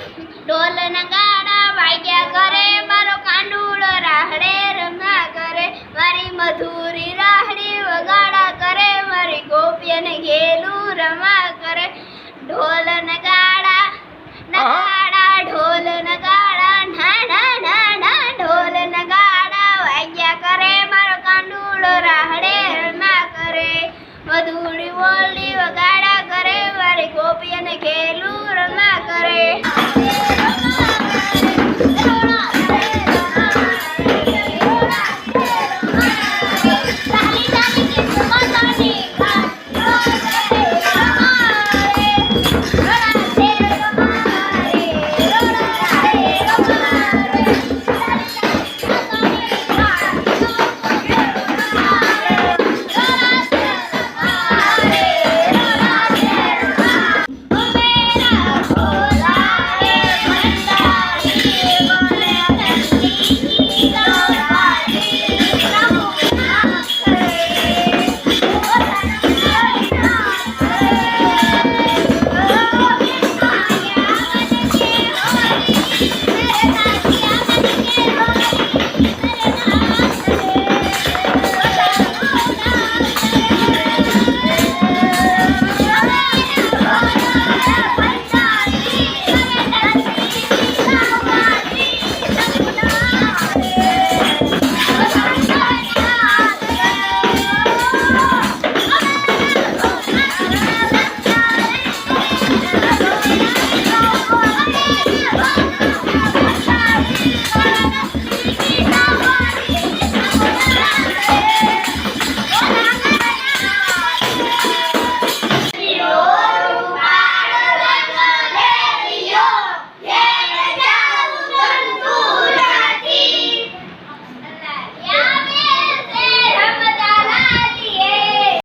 ઢોલના ગાડા વાગ્યા કરે મારો કાંડુળો રાહડે રમ્યા કરે મારી મધુરી રાહડી વગાડા કરે મારી ગોપિયને ઘેલું રમા કરે ઢોલના ગાડા નગાડા ઢોલના ગાડા ના ના ના ના ઢોલના ગાડા વાગ્યા કરે. મારો કાંડુળ રાહડે રમા કરે મધુરી બોલી વગાડા કરે મારી ગોપિયને ઘેલું